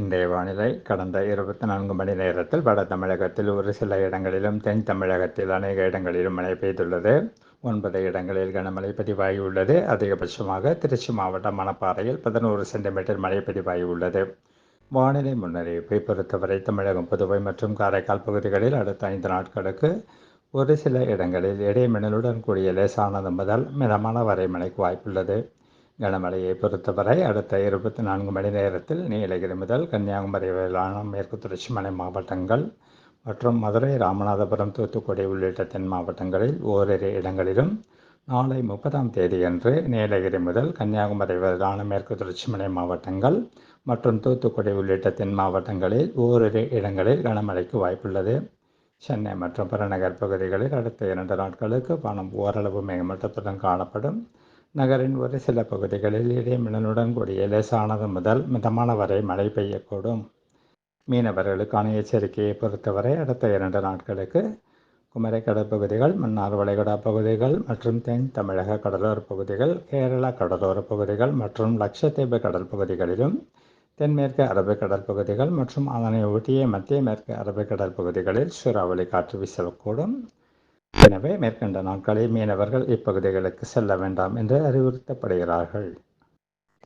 இன்றைய வானிலை கடந்த இருபத்தி நான்கு மணி நேரத்தில் வட தமிழகத்தில் ஒரு சில இடங்களிலும் தென் தமிழகத்தில் அநேக இடங்களிலும் மழை பெய்துள்ளது. ஒன்பது இடங்களில் கனமழை பதிவாகியுள்ளது. அதிகபட்சமாக திருச்சி மாவட்டம் மணப்பாறையில் பதினோரு சென்டிமீட்டர் மழை பதிவாகியுள்ளது. வானிலை முன்னறிவிப்பை பொறுத்தவரை தமிழகம் புதுவை மற்றும் காரைக்கால் பகுதிகளில் அடுத்த ஐந்து நாட்களுக்கு ஒரு சில இடங்களில் இடைமின்னலுடன் கூடிய லேசானது முதல் மிதமான வரை மழைக்கு வாய்ப்புள்ளது. கனமழையை பொறுத்தவரை அடுத்த இருபத்தி நான்கு மணி நேரத்தில் நீலகிரி முதல் கன்னியாகுமரி வரையிலான மேற்கு தொடர்ச்சி மலை மாவட்டங்கள் மற்றும் மதுரை ராமநாதபுரம் தூத்துக்குடி உள்ளிட்ட தென் மாவட்டங்களில் ஓரிரு இடங்களிலும் நாளை முப்பதாம் தேதியன்று நீலகிரி முதல் கன்னியாகுமரி வரையிலான மேற்கு தொடர்ச்சி மலை மாவட்டங்கள் மற்றும் தூத்துக்குடி உள்ளிட்ட தென் மாவட்டங்களில் ஓரிரு இடங்களில் கனமழைக்கு வாய்ப்புள்ளது. சென்னை மற்றும் புறநகர் பகுதிகளில் அடுத்த இரண்டு நாட்களுக்கு பணம் ஓரளவு மேம்பட்டத்துடன் காணப்படும். நகரின் ஒரு சில பகுதிகளில் இடைமின்னலுடன் கூடிய லேசானது முதல் மிதமான வரை மழை பெய்யக்கூடும். மீனவர்களுக்கான எச்சரிக்கையை பொறுத்தவரை அடுத்த இரண்டு நாட்களுக்கு குமரி கடற்பகுதிகள் மன்னார் வளைகுடா பகுதிகள் மற்றும் தென் தமிழக கடலோர பகுதிகள் கேரளா கடலோர பகுதிகள் மற்றும் லட்சத்தீவு கடல் பகுதிகளிலும் தென்மேற்கு அரபிக்கடல் பகுதிகள் மற்றும் அதனை ஒட்டிய மத்திய மேற்கு அரபிக்கடல் பகுதிகளில் சூறாவளி காற்று வீசக்கூடும். எனவே மேற்கண்ட நாட்களில் மீனவர்கள் இப்பகுதிகளுக்கு செல்ல வேண்டாம் என்று அறிவுறுத்தப்படுகிறார்கள்.